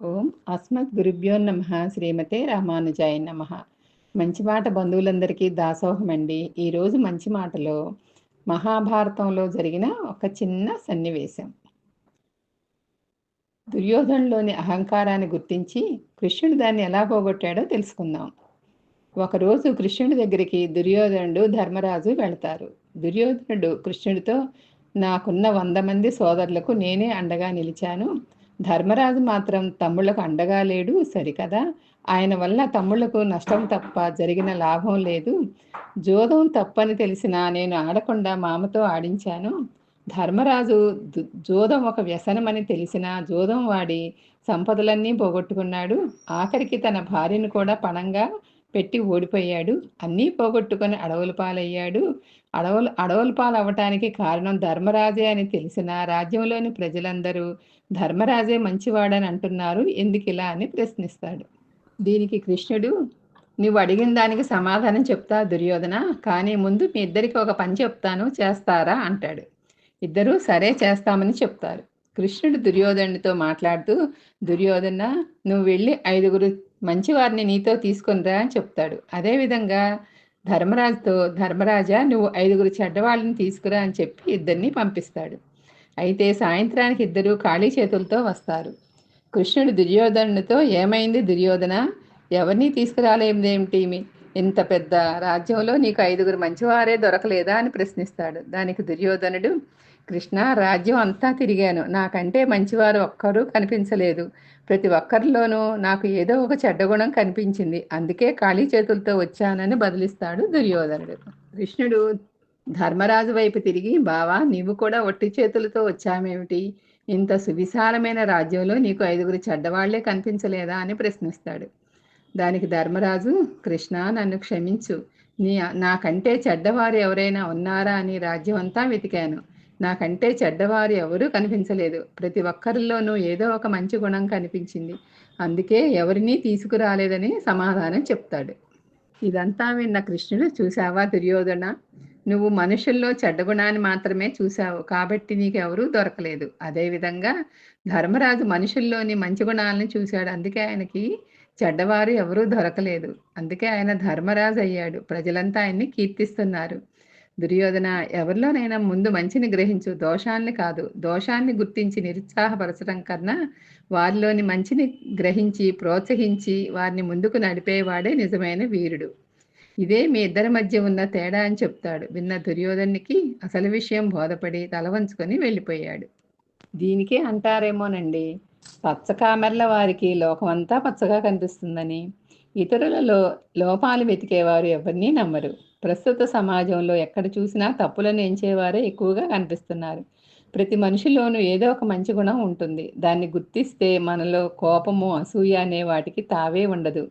ఓం అస్మత్ గురుభ్యో నమ. శ్రీమతే రామానుజాయ నమ. మంచి మాట బంధువులందరికీ దాసోహం అండి ఈరోజు మంచి మాటలో మహాభారతంలో జరిగిన ఒక చిన్న సన్నివేశం. దుర్యోధనలోని అహంకారాన్ని గుర్తించి కృష్ణుడు దాన్ని ఎలా పోగొట్టాడో తెలుసుకుందాం. ఒకరోజు కృష్ణుడి దగ్గరికి దుర్యోధనుడు ధర్మరాజు వెళతారు. దుర్యోధనుడు కృష్ణుడితో నాకున్న వంద మంది సోదరులకు నేనే అండగా నిలిచాను. ధర్మరాజు మాత్రం తమ్ముళ్ళకు అండగా లేడు సరికదా? ఆయన వల్ల తమ్ముళ్ళకు నష్టం తప్ప జరిగిన లాభం లేదు. జోదం తప్పని తెలిసినా నేను ఆడకుండా మామతో ఆడించాను. ధర్మరాజు జోదం ఒక వ్యసనమని తెలిసిన జోదం వాడి సంపదలన్నీ పోగొట్టుకున్నాడు. ఆఖరికి తన భార్యను కూడా పణంగా పెట్టి ఓడిపోయాడు. అన్నీ పోగొట్టుకొని అడవుల పాలయ్యాడు. అడవులు అడవుల పాలు అవ్వటానికి కారణం ధర్మరాజే అని తెలిసిన రాజ్యంలోని ప్రజలందరూ ధర్మరాజే మంచివాడని అంటున్నారు. ఎందుకు ఇలా అని ప్రశ్నిస్తాడు. దీనికి కృష్ణుడు నువ్వు అడిగిన దానికి సమాధానం చెప్తా దుర్యోధన కానీ ముందు మీ ఇద్దరికి ఒక పని చెప్తాను. చేస్తారా? అంటాడు. ఇద్దరూ సరే చేస్తామని చెప్తారు. కృష్ణుడు దుర్యోధనుడితో మాట్లాడుతూ దుర్యోధన నువ్వు వెళ్ళి ఐదుగురు మంచివారిని నీతో తీసుకునిరా అని చెప్తాడు. అదేవిధంగా ధర్మరాజుతో ధర్మరాజా నువ్వు ఐదుగురు చెడ్డవాళ్ళని తీసుకురా అని చెప్పి ఇద్దరిని పంపిస్తాడు. అయితే సాయంత్రానికి ఇద్దరు ఖాళీ చేతులతో వస్తారు. కృష్ణుడు దుర్యోధనుడితో ఏమైంది దుర్యోధన? ఎవరిని తీసుకురాలేదేమిటి ఇంత పెద్ద రాజ్యంలో నీకు ఐదుగురు మంచివారే దొరకలేదా? అని ప్రశ్నిస్తాడు. దానికి దుర్యోధనుడు కృష్ణ రాజ్యం అంతా తిరిగాను. నాకంటే మంచివారు ఒక్కరూ కనిపించలేదు. ప్రతి ఒక్కరిలోనూ నాకు ఏదో ఒక చెడ్డ గుణం కనిపించింది. అందుకే ఖాళీ చేతులతో వచ్చానని బదిలిస్తాడు దుర్యోధనుడు. కృష్ణుడు ధర్మరాజు వైపు తిరిగి బావా నీవు కూడా ఒట్టి చేతులతో వచ్చామేమిటి ఇంత సువిశాలమైన రాజ్యంలో నీకు ఐదుగురు చెడ్డవాళ్ళే కనిపించలేదా? అని ప్రశ్నిస్తాడు. దానికి ధర్మరాజు కృష్ణ నన్ను క్షమించు. నీ నాకంటే చెడ్డవారు ఎవరైనా ఉన్నారా? అని రాజ్యం అంతా వెతికాను. నాకంటే చెడ్డవారు ఎవరూ కనిపించలేదు. ప్రతి ఒక్కరిలోనూ ఏదో ఒక మంచి గుణం కనిపించింది. అందుకే ఎవరినీ తీసుకురాలేదని సమాధానం చెప్తాడు. ఇదంతా విన్న కృష్ణుడు చూశావా దుర్యోధన? నువ్వు మనుషుల్లో చెడ్డ గుణాన్ని మాత్రమే చూశావు. కాబట్టి నీకు ఎవరూ దొరకలేదు అదేవిధంగా ధర్మరాజు మనుషుల్లోని మంచి గుణాలను చూశాడు. అందుకే ఆయనకి చెడ్డవారు ఎవరూ దొరకలేదు. అందుకే ఆయన ధర్మరాజు అయ్యాడు. ప్రజలంతా ఆయన్ని కీర్తిస్తున్నారు. దుర్యోధన ఎవరిలోనైనా ముందు మంచిని గ్రహించు. దోషాన్ని కాదు. దోషాన్ని గుర్తించి నిరుత్సాహపరచడం కన్నా వారిలోని మంచిని గ్రహించి ప్రోత్సహించి వారిని ముందుకు నడిపేవాడే నిజమైన వీరుడు. ఇదే మీ ఇద్దరి మధ్య ఉన్న తేడా అని చెప్తాడు. విన్న దుర్యోధనికి అసలు విషయం బోధపడి తల వంచుకొని వెళ్ళిపోయాడు. దీనికే అంటారేమోనండి. పచ్చకామెర్ల వారికి లోకమంతా పచ్చగా కనిపిస్తుందని. ఇతరులలో లోపాలు వెతికేవారు ఎవరినీ నమ్మరు. ప్రస్తుత సమాజంలో ఎక్కడ చూసినా తప్పులను ఎంచేవారే ఎక్కువగా కనిపిస్తున్నారు. ప్రతి మనిషిలోనూ ఏదో ఒక మంచి గుణం ఉంటుంది. దాన్ని గుర్తిస్తే మనలో కోపము అసూయ అనే వాటికి తావే ఉండదు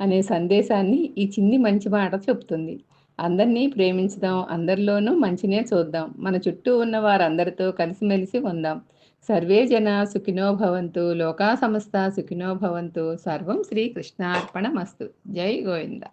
అనే సందేశాన్ని ఈ చిన్ని మంచి మాట చెప్తుంది. అందరినీ ప్రేమించుదాం అందరిలోనూ మంచినే చూద్దాం. మన చుట్టూ ఉన్న వారందరితో కలిసిమెలిసి ఉందాం. సర్వే జన సుఖినో భవంతు లోకా సమస్త సుఖినో భవంతు. సర్వం శ్రీకృష్ణార్పణమస్తు. జై గోవింద.